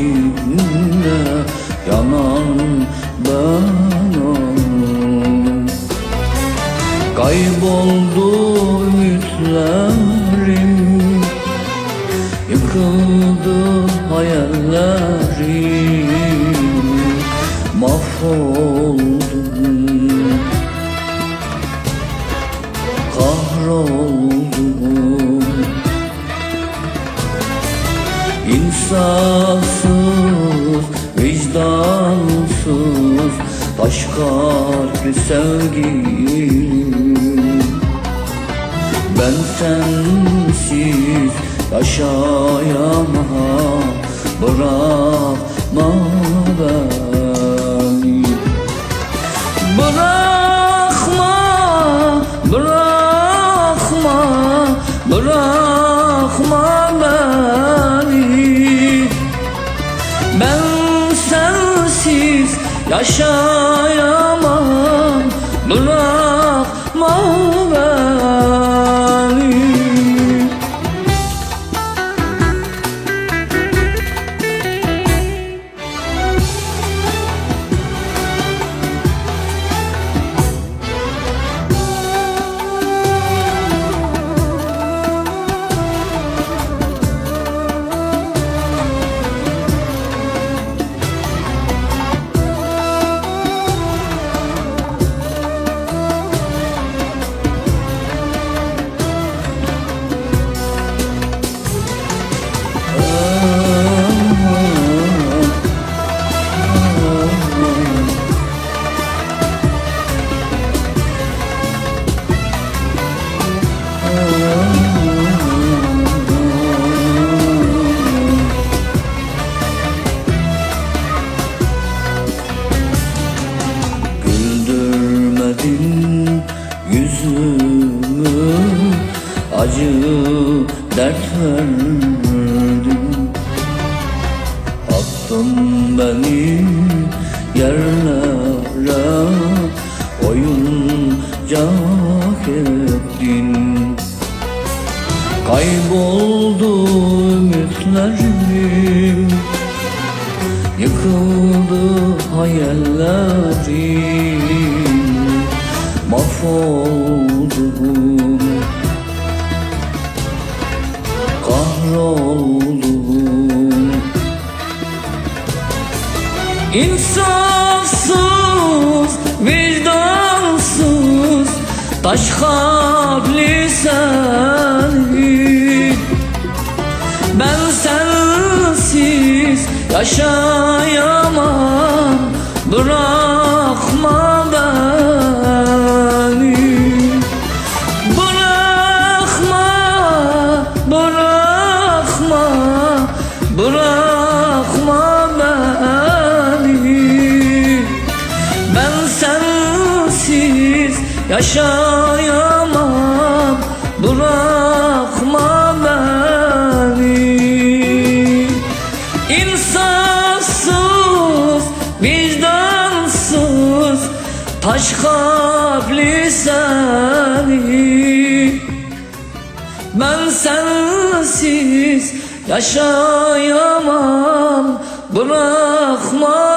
içinde yanan ben Kayboldu ümitlerim Yıkıldı hayallerim. Mahvoldum Kahroldum. İnsafsız, vicdansız Taş kalpli sevgilim Ben sensiz yaşayamam Bırakma ben. Yaşayamam Bırakma Acı dert verdin Attın beni yerlere Oyuncak ettin. Kayboldu ümitlerim Yıkıldı hayallerim Mahvoldum Kahroldum İnsafsız, vicdansız Taş kalpli seni yaşayamam Bırakma beni. İnsafsız, vicdansız Taş kalpli seni. Ben sensiz yaşayamam Bırakma